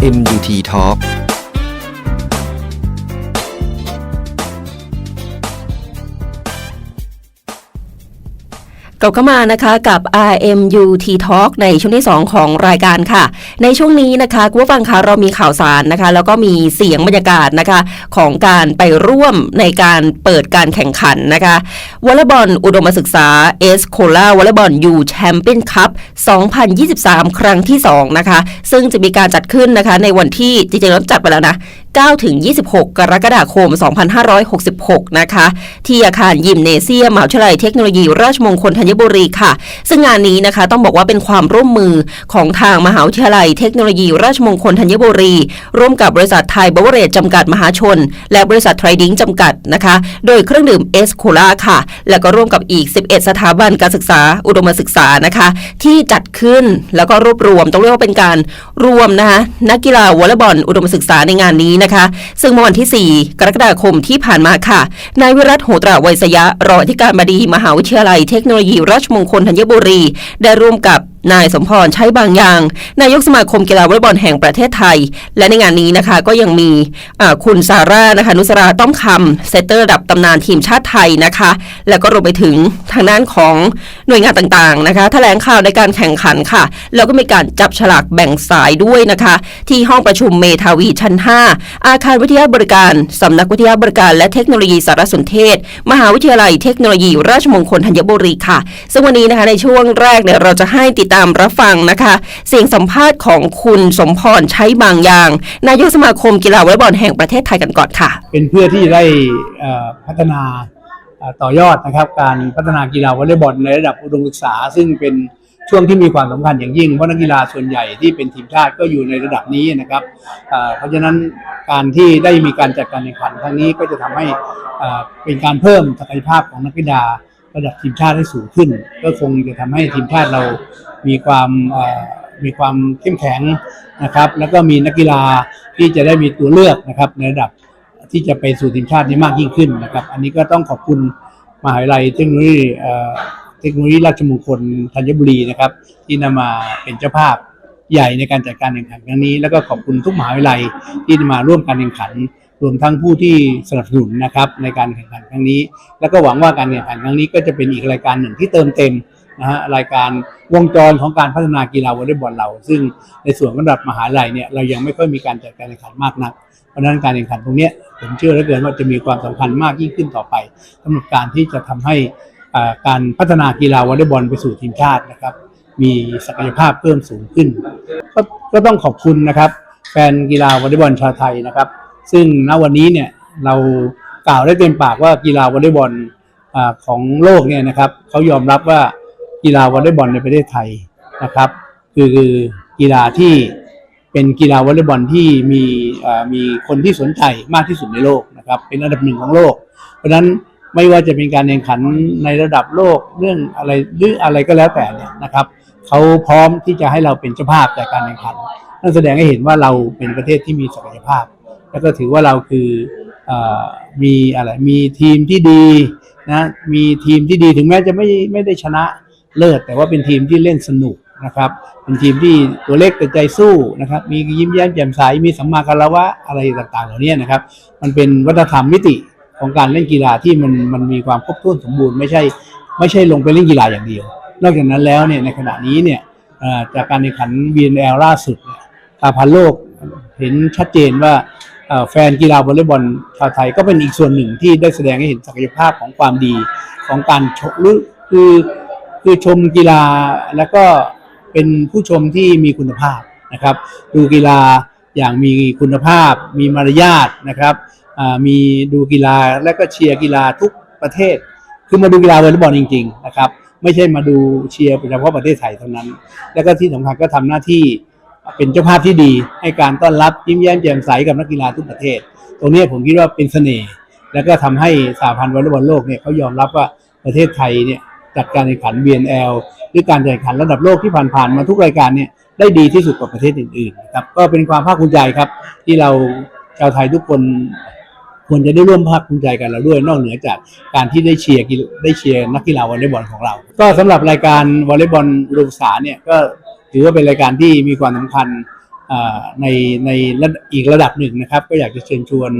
MUT Talk กลับเข้ามานะคะกับ RMUT Talk ในช่วงที่ 2 ของรายการค่ะ ในช่วงนี้นะคะคุณผู้ฟังคะเรามีข่าวสารนะคะ แล้วก็มีเสียงบรรยากาศนะคะ ของการไปร่วมในการเปิดการแข่งขันนะคะวอลเลย์บอลอุดมศึกษาเอสโคลาวอลเลย์บอลยูแชมเปี้ยนคัพ2023 ครั้งที่ 2 นะคะ ซึ่งจะมีการจัดขึ้นนะคะ ในวันที่จริงๆแล้วจัดไปแล้วนะ 9ถึง26 กรกฎาคม 2566 นะคะ ที่อาคารยิมเนเซียมหาวิทยาลัยเทคโนโลยี ราชมงคลธัญบุรีค่ะ ซึ่งงานนี้นะคะต้องบอกว่าเป็นความร่วมมือของทางมหาวิทยาลัยเทคโนโลยี ราชมงคลธัญบุรี ร่วมกับบริษัทไทยบเวอเรจจำกัดมหาชน และบริษัทไทรดิ้งจำกัดนะคะ โดยเครื่องดื่มเอสโคลาค่ะ แล้วก็ร่วมกับอีก 11 สถาบันการศึกษาอุดมศึกษานะคะ ที่จัดขึ้นแล้วก็รวบรวมต้องเรียกว่าเป็นการรวมนะคะนักกีฬาวอลเลย์บอลอุดมศึกษาในงานนี้นะคะซึ่งเมื่อวันที่ 4 กรกฎาคมที่ผ่านมาค่ะ นายวิรัตโหตราไวยสยะรองอธิการบดี มหาวิทยาลัยเทคโนโลยีราชมงคลธัญบุรี ได้ร่วมกับนายสมพรใช้บางอย่าง นายกสมาคมกีฬาวอลเลย์บอลแห่งประเทศไทย และในงานนี้นะคะก็ยังมีคุณซาร่านะคะนุสราต้อมคำเซตเตอร์ระดับตำนานทีมชาติไทยนะคะ แล้วก็รวมไปถึงทางด้านของหน่วยงานต่างๆนะคะแถลงข่าวในการแข่งขันค่ะ แล้วก็มีการจับฉลากแบ่งสายด้วยนะคะ ที่ห้องประชุมเมทาวีชั้น 5 อาคารวิทยาบริการสำนักวิทยาบริการและเทคโนโลยีสารสนเทศ มหาวิทยาลัยเทคโนโลยี ราชมงคลธัญบุรีค่ะซึ่งวันนี้นะคะในช่วงแรกเนี่ยเราจะให้ติดตามามรับฟังนะคะ เสียงสัมภาษณ์ของคุณสมพรใช้บางอย่าง นายกสมาคมกีฬาวอลเลย์บอลแห่งประเทศไทยกันก่อนค่ะ เป็นเพื่อที่จะได้พัฒนาต่อยอดนะครับ การพัฒนากีฬาวอลเลย์บอลในระดับอุดมศึกษา ซึ่งเป็นช่วงที่มีความสำคัญอย่างยิ่งเพราะนักกีฬาส่วนใหญ่ที่เป็นทีมชาติก็อยู่ในระดับนี้นะครับเพราะฉะนั้นการที่ได้มีการจัดการแข่งขันครั้งนี้ก็จะทำให้เอ่อเป็นการเพิ่มศักยภาพของนักกีฬาระดับทีมชาติให้สูงขึ้น ก็คงจะทำให้ทีมชาติเรา มีความมีความเข้มแข็งนะครับ แล้วก็มีนักกีฬาที่จะได้มีตัวเลือกนะครับในระดับที่จะไปสู่ทีมชาตินี้มากยิ่งขึ้นนะครับ อันนี้ก็ต้องขอบคุณมหาวิทยาลัยเทคโนโลยีเอ่อเทคโนโลยีราชมงคลธัญบุรีนะครับ ที่นำมาเป็นเจ้าภาพใหญ่ในการจัดการแข่งขันครั้งนี้ แล้วก็ขอบคุณทุกมหาวิทยาลัยที่มาร่วมการแข่งขัน รวมทั้งผู้ที่สนับสนุนนะครับในการแข่งขันครั้งนี้ แล้วก็หวังว่าการแข่งขันครั้งนี้ก็จะเป็นอีกรายการหนึ่งที่เติมเต็ม นะฮะรายการวงจรของการพัฒนากีฬาวอลเลย์บอลเรา ซึ่งในส่วนระดับมหาลัยเนี่ยเรายังไม่ค่อยมีการจัดการแข่งขันมากนักเพราะฉะนั้นการแข่งขันตรงนี้ผมเชื่อเหลือเกินว่าจะมีความสำคัญมากยิ่งขึ้นต่อไปสำหรับการที่จะทำให้อ่าการพัฒนากีฬาวอลเลย์บอลไปสู่ทีมชาตินะครับ มีศักยภาพเพิ่มสูงขึ้นก็ก็ต้องขอบคุณนะครับ แฟนกีฬาวอลเลย์บอลชาวไทยนะครับ ซึ่งณวันนี้เนี่ยเรากล่าวได้เต็มปากว่ากีฬาวอลเลย์บอลอ่าของโลกเนี่ยนะครับเขายอมรับว่า กีฬาวอลเลย์บอลในประเทศไทยนะครับ คือกีฬาที่เป็นกีฬาวอลเลย์บอลที่มีมีคนที่สนใจมากที่สุดในโลกนะครับเป็นอันดับหนึ่งของโลก เพราะฉะนั้นไม่ว่าจะเป็นการแข่งขันในระดับโลกเรื่องอะไรหรืออะไรก็แล้วแต่เนี่ยนะครับเขาพร้อมที่จะให้เราเป็นเจ้าภาพในการแข่งขันนั่นแสดงให้เห็นว่าเราเป็นประเทศที่มีศักยภาพ แล้วก็ถือว่าเราคืออมีอะไรมีทีมที่ดีนะมีทีมที่ดีถึงแม้จะไม่ไม่ได้ชนะ เลิศแต่ว่าเป็นทีมที่เล่นสนุกนะครับเป็นทีมที่ตัวเล็กแต่ใจสู้นะครับ มียิ้มแย้มแจ่มใสมีสัมมาคารวะอะไรต่างๆ เหล่านี้นะครับ มันเป็นวัฒนธรรมมิติของการเล่นกีฬาที่มันมันมีความครบถ้วนสมบูรณ์ไม่ใช่ไม่ใช่ลงไปเล่นกีฬาอย่างเดียว นอกจากนั้นแล้วเนี่ยในขณะนี้เนี่ยจากการแข่งขัน BNL ล่าสุดตาพันโลกเห็นชัดเจนว่าแฟนกีฬาวอลเลย์บอลชาวไทยก็เป็นอีกส่วนหนึ่งที่ได้แสดงให้เห็นศักยภาพของความดีของการชมหรือคือ คือชมกีฬาแล้วก็เป็นผู้ชมที่มีคุณภาพนะครับ ดูกีฬาอย่างมีคุณภาพ มีมารยาทนะครับมีดูกีฬาและก็เชียร์กีฬาทุกประเทศ คือมาดูกีฬาวอลเลย์บอลจริง ๆ นะครับ ไม่ใช่มาดูเชียร์เฉพาะประเทศไทยเท่านั้น แล้วก็ที่สำคัญก็ทำหน้าที่เป็นเจ้าภาพที่ดี ให้การต้อนรับยิ้มแย้มแจ่มใสกับนักกีฬาทุกประเทศ ตรงนี้ผมคิดว่าเป็นเสน่ห์แล้วก็ทำให้สหพันธ์วอลเลย์บอลโลกเนี่ยเขายอมรับว่าประเทศไทยเนี่ย จัดการแข่งขัน BNL หรือการแข่งขันระดับโลกที่ผ่านๆมาทุกรายการเนี่ยได้ดีที่สุดกว่าประเทศอื่นๆครับก็เป็นความภาคภูมิใจครับ ที่เราชาวไทยทุกคนควรจะได้ร่วมภาคภูมิใจกันเราด้วยนอกเหนือจากการที่ได้เชียร์กีฬาได้เชียร์นักกีฬาวอลเลย์บอลของเรา ก็สำหรับรายการวอลเลย์บอลอุดมศึกษาเนี่ยก็ถือว่าเป็นรายการที่มีความสำคัญในในระอีกระดับหนึ่งนะครับ ก็อยากจะเชิญชวน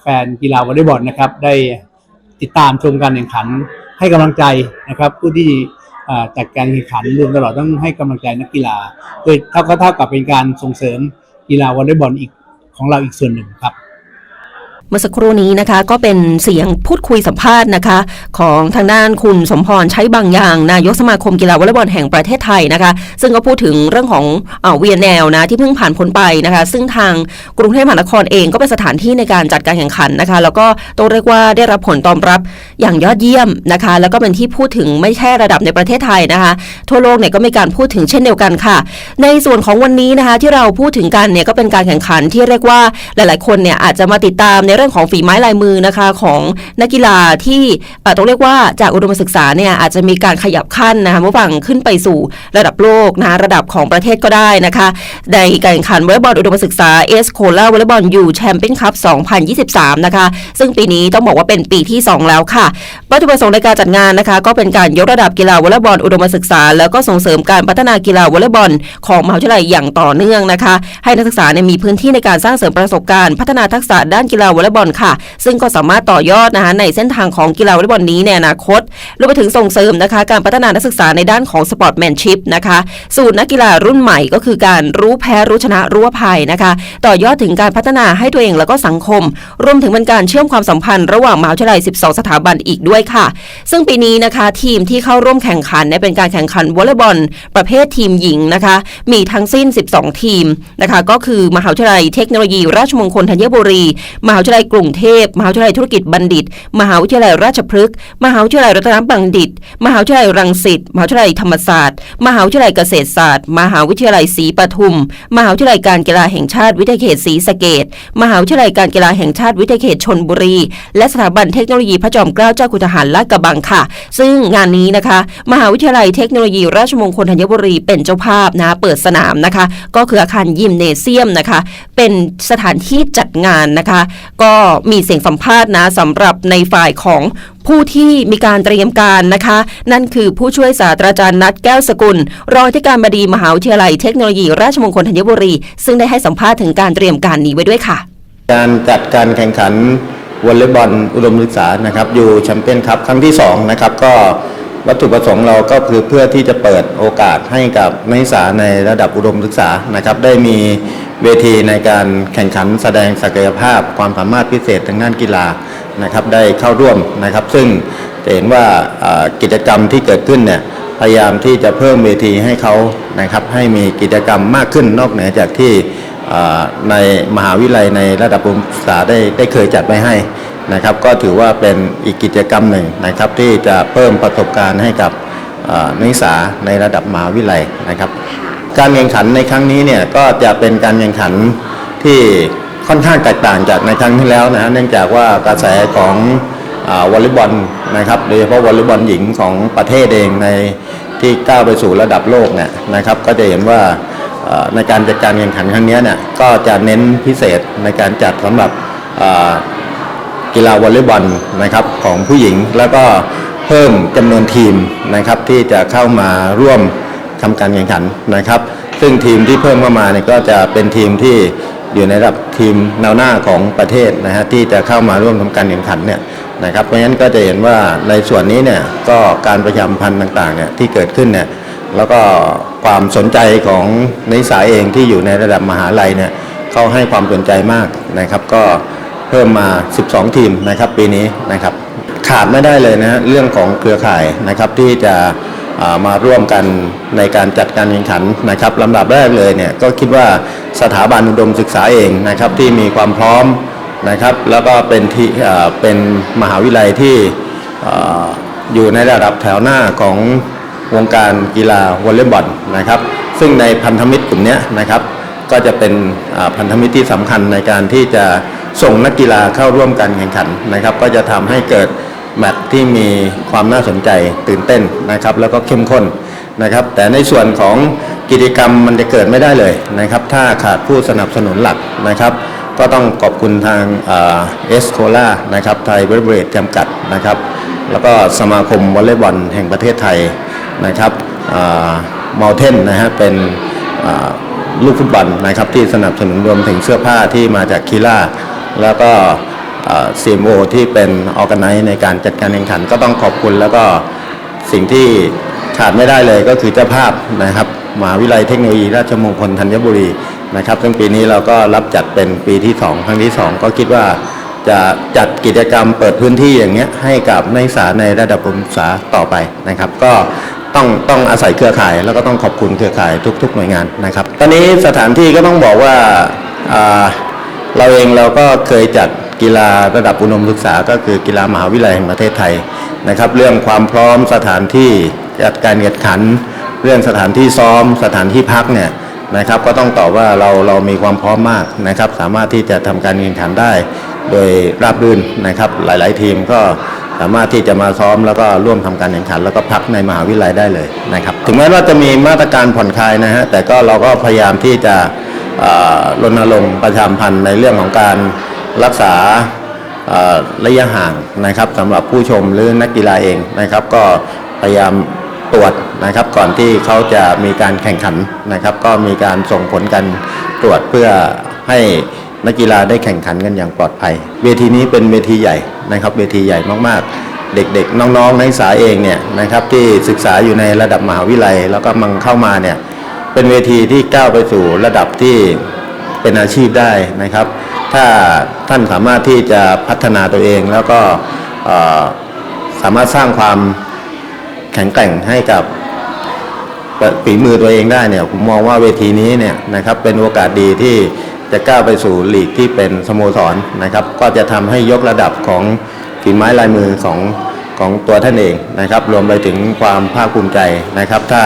แฟนกีฬาวอลเลย์บอลนะครับได้ติดตามชมการแข่งขัน ให้กำลังใจนะครับ ผู้ที่จัดการแข่งขันรวมตลอดต้องให้กำลังใจนักกีฬาโดยเท่าก็เท่ากับเป็นการส่งเสริมกีฬาวอลเลย์บอลอีกของเราอีกส่วนหนึ่งครับ มื่อสักครู่นี้นะคะก็เป็นเสียงพูดคุยสัมภาษณ์นะคะ ของทางด้านคุณสมพรใช้บางอย่าง นายกสมาคมกีฬาวอลเลย์บอลแห่งประเทศไทยนะคะ ซึ่งก็พูดถึงเรื่องของเวียนแนวนะที่เพิ่งผ่านพ้นไปนะคะ ซึ่งทางกรุงเทพมหานครเองก็เป็นสถานที่ในการจัดการแข่งขันนะคะ แล้วก็ต้องเรียกว่าได้รับผลตอบรับอย่างยอดเยี่ยมนะคะ แล้วก็เป็นที่พูดถึงไม่ใช่ระดับในประเทศไทยนะคะ ทั่วโลกเนี่ยก็มีการพูดถึงเช่นเดียวกันค่ะ ในส่วนของวันนี้นะคะที่เราพูดถึงกันเนี่ยก็เป็นการแข่งขันที่เรียกว่าหลาย ๆ คนเนี่ยอาจจะมาติดตามในรื่องของฝีไม้ลายมือนะคะของนักกีฬาที่ต้องเรียกว่าจากอุดมศึกษาเนี่ยอาจจะมีการขยับขั้นนะคะเมื่อฝั่งขึ้นไปสู่ระดับโลกนะคะระดับของประเทศก็ได้นะคะในการแข่งขันวอลเลย์บอลอุดมศึกษาเอสโคลาวอลเลย์บอลยูแชมเปี้ยนคัพ2023 นะคะ ซึ่งปีนี้ต้องบอกว่าเป็นปีที่ 2 แล้วค่ะวัตถุประสงค์ในการจัดงานนะคะ ก็เป็นการยกระดับกีฬาวอลเลย์บอลอุดมศึกษา แล้วก็ส่งเสริมการพัฒนากีฬาวอลเลย์บอลของมหาวิทยาลัยอย่างต่อเนื่องนะคะ ให้นักศึกษาเนี่ยมีพื้นที่ในการสร้างเสริมประสบการณ์พัฒนาทักษะด้านกีฬาวอลเลย์บอลค่ะ ซึ่งก็สามารถต่อยอดนะคะในเส้นทางของกีฬาวอลเลย์บอลนี้ในอนาคตรวมไปถึงส่งเสริมนะคะ การพัฒนานักศึกษาในด้านของสปอร์ตแมนชิพนะคะสู่นักกีฬารุ่นใหม่ก็คือการรู้แพ้รู้ชนะรู้ภัยนะคะ ต่อยอดถึงการพัฒนาให้ตัวเองแล้วก็สังคม รวมถึงเป็นการเชื่อมความสัมพันธ์ระหว่างมหาวิทยาลัย 12 สถาบันอีกด้วยค่ะ ซึ่งปีนี้นะคะทีมที่เข้าร่วมแข่งขันเนี่ยเป็นการแข่งขันวอลเลย์บอล ประเภททีมหญิงนะคะ มีทั้งสิ้น 12 ทีมนะคะ ก็คือมหาวิทยาลัยเทคโนโลยี ราชมงคลธัญบุรี มหาวิทยาลัยกรุงเทพ มหาวิทยาลัยธุรกิจบัณฑิต มหาวิทยาลัยราชพฤกษ์ มหาวิทยาลัยรัตนบัณฑิต มหาวิทยาลัยรังสิต มหาวิทยาลัยธรรมศาสตร์ มหาวิทยาลัยเกษตรศาสตร์ มหาวิทยาลัยศรีปทุม มหาวิทยาลัยการกีฬาแห่งชาติวิทยาเขตศรีสะเกดมหาวิทยาลัยการกีฬาแห่งชาติวิทยาเขตชนบุรี และสถาบันเทคโนโลยีพระจอมเกล้าเจ้าคุณทหารลาดกระบังค่ะ ซึ่งงานนี้นะคะ มหาวิทยาลัยเทคโนโลยีราชมงคลธัญบุรีเป็นเจ้าภาพนะเปิดสนามนะคะ ก็คืออาคารยิมเนเซียมนะคะ เป็นสถานที่จัดงานนะคะก็มีเสียงสัมภาษณ์นะสำหรับในฝ่ายของผู้ที่มีการเตรียมการนะคะ นั่นคือผู้ช่วยศาสตราจารย์นัทแก้วสกุล รองที่การบดีมหาวิทยาลัยเทคโนโลยีราชมงคลธัญบุรี ซึ่งได้ให้สัมภาษณ์ถึงการเตรียมการนี้ไว้ด้วยค่ะ การจัดการแข่งขันวอลเลย์บอลอุดมศึกษานะครับอยู่แชมเปี้ยนคัพครั้งที่2นะครับก็ วัตถุประสงค์เราก็คือเพื่อที่จะเปิดโอกาสให้กับนักศึกษาในระดับอุดมศึกษานะครับ ได้มีเวทีในการแข่งขันแสดงศักยภาพ ความสามารถพิเศษทางด้านกีฬานะครับได้เข้าร่วมนะครับ ซึ่งจะเห็นว่ากิจกรรมที่เกิดขึ้นเนี่ยพยายามที่จะเพิ่มเวทีให้เขานะครับให้มีกิจกรรมมากขึ้นนอกเหนือจากที่ในมหาวิทยาลัยในระดับอุดมศึกษาได้ได้เคยจัดไว้ให้ นะครับก็ถือว่าเป็นอีกกิจกรรมหนึ่งนะครับที่จะเพิ่มประสบการณ์ให้กับนักศึกษาในระดับมหาวิทยาลัยนะครับ การแข่งขันในครั้งนี้เนี่ยก็จะเป็นการแข่งขันที่ค่อนข้างแตกต่างจากในครั้งที่แล้วนะฮะเนื่องจากว่ากระแสของอวอลเลย์บอลนะครับโดยเฉพาะวอลเลย์บอลหญิงของประเทศเองในที่ก้าวไปสู่ระดับโลกเนี่ยนะครับ ก็จะเห็นว่าในการจัดการแข่งขันครั้งนี้เนี่ยก็จะเน้นพิเศษในการจัดสำหรับ กีฬาวอลเลย์บอลนะครับของผู้หญิง แล้วก็เพิ่มจำนวนทีมนะครับที่จะเข้ามาร่วมทำการแข่งขันนะครับ ซึ่งทีมที่เพิ่มเข้ามาเนี่ยก็จะเป็นทีมที่อยู่ในระดับทีมแนวหน้าของประเทศนะฮะที่จะเข้ามาร่วมทำการแข่งขันเนี่ยนะครับเพราะฉะนั้นก็จะเห็นว่าในส่วนนี้เนี่ยก็การประชาสัมพันธ์ต่างๆเนี่ยที่เกิดขึ้นเนี่ยแล้วก็ความสนใจของนักศึกษาเองที่อยู่ในระดับมหาลัยเนี่ยเขาให้ความสนใจมากนะครับ ก็ เพิ่มมา 12 ทีมนะครับปีนี้นะครับขาดไม่ได้เลยนะเรื่องของเครือข่ายนะครับที่จะามาร่วมกันในการจัดการแข่งขันนะครับลำดับแรกเลยเนี่ยก็คิดว่าสถาบันอุดมศึกษาเองนะครับที่มีความพร้อมนะครับแล้วก็เป็นที่เป็นมหาวิทยาลัยที่ออยู่ในระดับแถวหน้าของวงการกีฬาวอลเลย์บอลนะครับ ซึ่งในพันธมิตรกลุ่มนี้นะครับ ก็จะเป็นพันธมิตรที่สำคัญในการที่จะ ส่งนักกีฬาเข้าร่วมการแข่งขันนะครับ ก็จะทำให้เกิดแมตช์ที่มีความน่าสนใจตื่นเต้นนะครับ แล้วก็เข้มข้นนะครับ แต่ในส่วนของกิจกรรมมันจะเกิดไม่ได้เลยนะครับ ถ้าขาดผู้สนับสนุนหลักนะครับ ก็ต้องขอบคุณทางเอสโคล่านะครับไทยเบรเบรดจำกัดนะครับ แล้วก็สมาคมวอลเลย์บอลแห่งประเทศไทยนะครับมัลเทนนะฮะเป็นลูกฟุตบอลนะครับที่สนับสนุนรวมถึงเสื้อผ้าที่มาจากคีล่า แล้วก็ซีมโอที่เป็นออแกไนซ์ในการจัดการแข่งขันก็ต้องขอบคุณแล้วก็สิ่งที่ขาดไม่ได้เลยก็คือเจ้าภาพนะครับมหาวิทยาลัยเทคโนโลยีราชมงคลธัญบุรีนะครับซึ่งปีนี้เราก็รับจัดเป็นปีที่ 2 ครั้งที่ 2 ก็คิดว่าจะจัดกิจกรรมเปิดพื้นที่อย่างเงี้ยให้กับนักศึกษาในระดับอุดมศึกษาต่อไปนะครับ ก็ต้องต้องอาศัยเครือข่ายแล้วก็ต้องขอบคุณเครือข่ายทุก ๆ หน่วยงานนะครับ ตอนนี้สถานที่ก็ต้องบอกว่าอ่า เราเองเราก็เคยจัดกีฬาระดับอุดมศึกษา ก็คือกีฬามหาวิทยาลัยแห่งประเทศไทยนะครับ เรื่องความพร้อมสถานที่จัดการแข่งขัน เรื่องสถานที่ซ้อมสถานที่พักเนี่ยนะครับ ก็ต้องตอบว่าเราเรามีความพร้อมมากนะครับ สามารถที่จะทำการแข่งขันได้ โดยราบรื่นนะครับ หลาย ๆ ทีมก็สามารถที่จะมาซ้อมแล้วก็ร่วมทำการแข่งขัน แล้วก็พักในมหาวิทยาลัยได้เลยนะครับ ถึงแม้ว่าจะมีมาตรการผ่อนคลายนะฮะแต่ก็เราก็พยายามที่จะ รณรงค์ประชามพันธ์ในเรื่องของการรักษาระยะห่างนะครับสำหรับผู้ชมหรือนักกีฬาเองนะครับ ก็พยายามตรวจนะครับ ก่อนที่เขาจะมีการแข่งขันนะครับ ก็มีการส่งผลการตรวจเพื่อให้นักกีฬาได้แข่งขันกันอย่างปลอดภัย เวทีนี้เป็นเวทีใหญ่นะครับ เวทีใหญ่มากๆ เด็กๆ น้องๆนักศึกษาเองเนี่ยนะครับที่ศึกษาอยู่ในระดับมหาวิทยาลัยแล้วก็มังเข้ามาเนี่ย เป็นเวทีที่ก้าวไปสู่ระดับที่เป็นอาชีพได้นะครับ ถ้าท่านสามารถที่จะพัฒนาตัวเองแล้วก็สามารถสร้างความแข็งแกร่งให้กับฝีมือตัวเองได้เนี่ยผมมองว่าเวทีนี้เนี่ยนะครับเป็นโอกาสดีที่จะก้าวไปสู่ลีกที่เป็นสโมสรนะครับ ก็จะทำให้ยกระดับของฝีไม้ลายมือของของตัวท่านเองนะครับ รวมไปถึงความภาคภูมิใจนะครับ ถ้า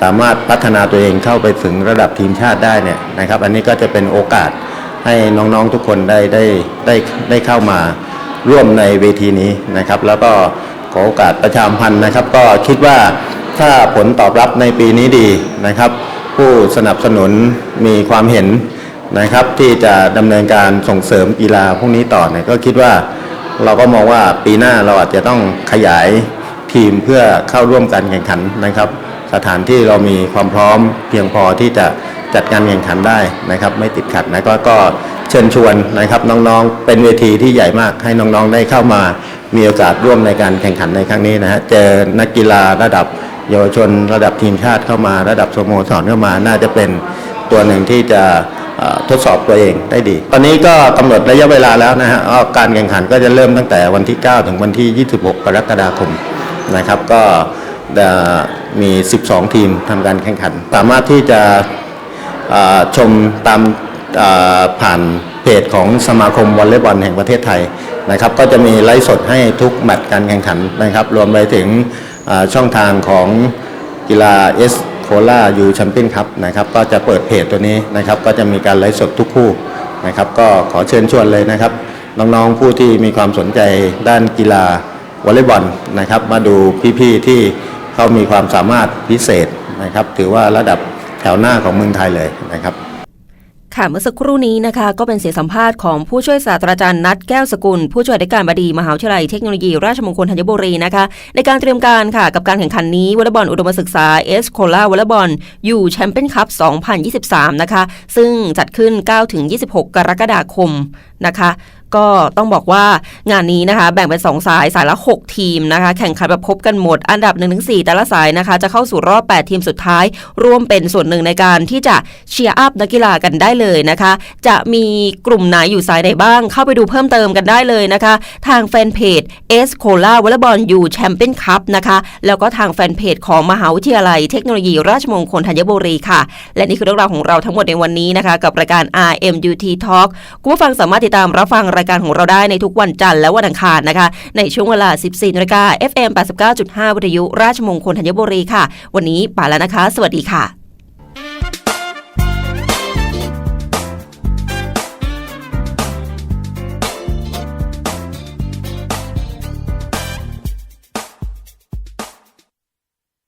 สามารถพัฒนาตัวเองเข้าไปถึงระดับทีมชาติได้เนี่ยนะครับ อันนี้ก็จะเป็นโอกาสให้น้องๆทุกคนได้ได้ได้ได้เข้ามาร่วมในเวทีนี้นะครับ แล้วก็ขอโอกาสประชามพันธ์นะครับ ก็คิดว่าถ้าผลตอบรับในปีนี้ดีนะครับ ผู้สนับสนุนมีความเห็นนะครับ ที่จะดำเนินการส่งเสริมกีฬาพวกนี้ต่อเนี่ยก็คิดว่าเราก็มองว่าปีหน้าเราอาจจะต้องขยายทีมเพื่อเข้าร่วมการแข่งขันนะครับ สถานที่เรามีความพร้อมเพียงพอที่จะจัดการแข่งขันได้นะครับ ไม่ติดขัดนะก็ก็เชิญชวนนะครับน้องๆ เป็นเวทีที่ใหญ่มากให้น้องๆได้เข้ามามีโอกาสร่วมในการแข่งขันในครั้งนี้นะฮะเจอนักกีฬาระดับเยาวชนระดับทีมชาติเข้ามา ระดับสโมสรเข้ามาน่าจะเป็นตัวหนึ่งที่จะทดสอบตัวเองได้ดี ตอนนี้ก็กำหนดระยะเวลาแล้วนะฮะการแข่งขันก็จะเริ่มตั้งแต่วันที่ 9 ถึงวันที่ 26 กรกฎาคมนะครับ ก็จะ มี 12 ทีมทำการแข่งขัน สามารถที่จะชมตามผ่านเพจของสมาคมวอลเลย์บอลแห่งประเทศไทยนะครับ ก็จะมีไลฟ์สดให้ทุกแมตช์การแข่งขันนะครับ รวมไปถึงช่องทางของกีฬาเอสโคล่ายูแชมเปี้ยนคัพนะครับ ก็จะเปิดเพจตัวนี้นะครับ ก็จะมีการไลฟ์สดทุกคู่นะครับ ก็ขอเชิญชวนเลยนะครับ น้องๆผู้ที่มีความสนใจด้านกีฬาวอลเลย์บอลนะครับ มาดูพี่ๆที่ เขามีความสามารถพิเศษนะครับ ถือว่าระดับแถวหน้าของเมืองไทยเลยนะครับค่ะเมื่อสักครู่นี้นะคะ ก็เป็นเสียงสัมภาษณ์ของผู้ช่วยศาสตราจารย์นัทแก้วสกุล ผู้ช่วยอธิการบดีมหาวิทยาลัยเทคโนโลยีราชมงคลธัญบุรีนะคะ ในการเตรียมการค่ะ กับการแข่งขันนี้วอลเลย์บอลอุดมศึกษาเอสโคลาวอลเลย์บอลยูแชมเปี้ยนคัพ 2023 นะคะ ซึ่งจัดขึ้น 9-26 กรกฎาคมนะคะ ก็ต้องบอกว่างานนี้นะคะ แบ่งเป็น 2 สายสายละ 6 ทีมนะคะ แข่งขันแบบพบกันหมด อันดับ1-4แต่ละสายนะคะ จะเข้าสู่รอบ 8 ทีมสุดท้าย ร่วมเป็นส่วนหนึ่งในการที่จะเชียร์อัพนักกีฬากันได้เลยนะคะ จะมีกลุ่มไหนอยู่สายไหนบ้าง เข้าไปดูเพิ่มเติมกันได้เลยนะคะ ทางแฟนเพจเอสโคลาวอลเลย์บอลยูแชมเปี้ยนคัพนะคะ แล้วก็ทางแฟนเพจของมหาวิทยาลัยเทคโนโลยีราชมงคลธัญบุรีค่ะ และนี่คือเรื่องราวของเราทั้งหมดในวันนี้นะคะ กับรายการ RMUT Talk คุณผู้ฟังสามารถติดตามรับฟังรายการของเราได้ในทุกวันจันทร์และวันอังคารนะคะ ในช่วงเวลา 14นาฬิกา FM 89.5 วิทยุราชมงคลธัญบุรีค่ะ วันนี้ไปแล้วนะคะ สวัสดีค่ะ